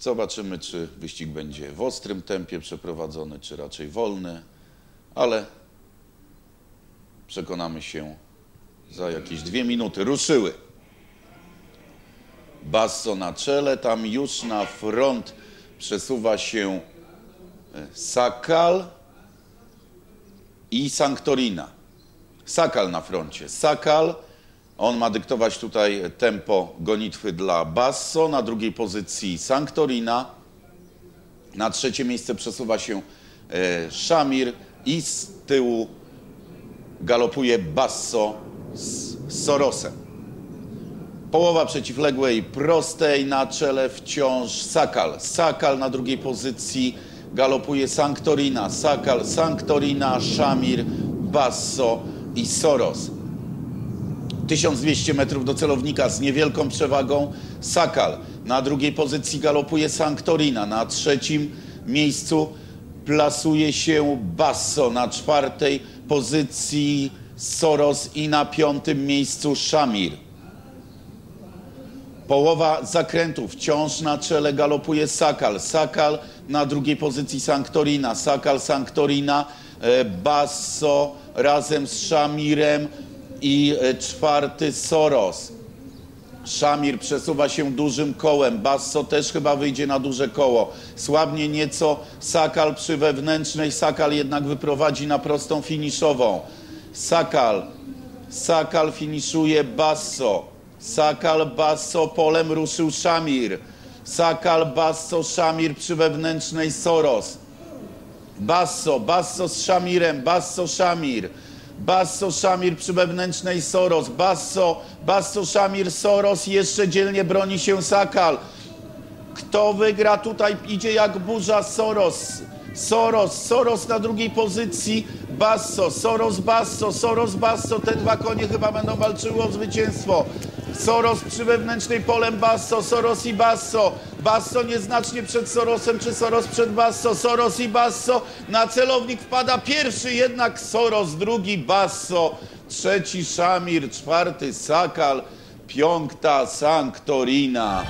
Zobaczymy, czy wyścig będzie w ostrym tempie przeprowadzony, czy raczej wolny, ale przekonamy się za jakieś dwie minuty. Ruszyły. Basso na czele, tam już na front przesuwa się e, Sakal i Sanktorina. Sakal na froncie. Sakal, on ma dyktować tutaj tempo gonitwy dla Basso, na drugiej pozycji Sanktorina, na trzecie miejsce przesuwa się e, Szamir i z tyłu galopuje Basso z Sorosem. Połowa przeciwległej prostej na czele wciąż Sakal. Sakal na drugiej pozycji galopuje Sanktorina. Sakal, Sanktorina, Szamir, Basso i Soros. 1200 metrów do celownika z niewielką przewagą Sakal. Na drugiej pozycji galopuje Sanktorina. Na trzecim miejscu plasuje się Basso. Na czwartej pozycji Soros i na piątym miejscu Szamir. Połowa zakrętu, wciąż na czele galopuje Sakal. Sakal na drugiej pozycji Sanktorina. Sakal, Sanktorina, e, Basso razem z Szamirem i e, czwarty Soros. Szamir przesuwa się dużym kołem. Basso też chyba wyjdzie na duże koło. Słabnie nieco Sakal przy wewnętrznej. Sakal jednak wyprowadzi na prostą finiszową. Sakal. Sakal finiszuje Basso. Sakal, Basso, polem ruszył Szamir. Sakal, Basso, Szamir przy wewnętrznej Soros. Basso, Basso z Szamirem, Basso, Szamir. Basso, Szamir przy wewnętrznej Soros. Basso, Basso, Szamir, Soros. Jeszcze dzielnie broni się Sakal. Kto wygra tutaj? Idzie jak burza Soros. Soros, Soros na drugiej pozycji, Basso, Soros, Basso, Soros, Basso. Te dwa konie chyba będą walczyły o zwycięstwo. Soros przy wewnętrznej polem Basso, Soros i Basso. Basso nieznacznie przed Sorosem, czy Soros przed Basso. Soros i Basso. Na celownik wpada pierwszy jednak Soros, drugi Basso, trzeci Szamir, czwarty Sakal, piąta Sanktorina.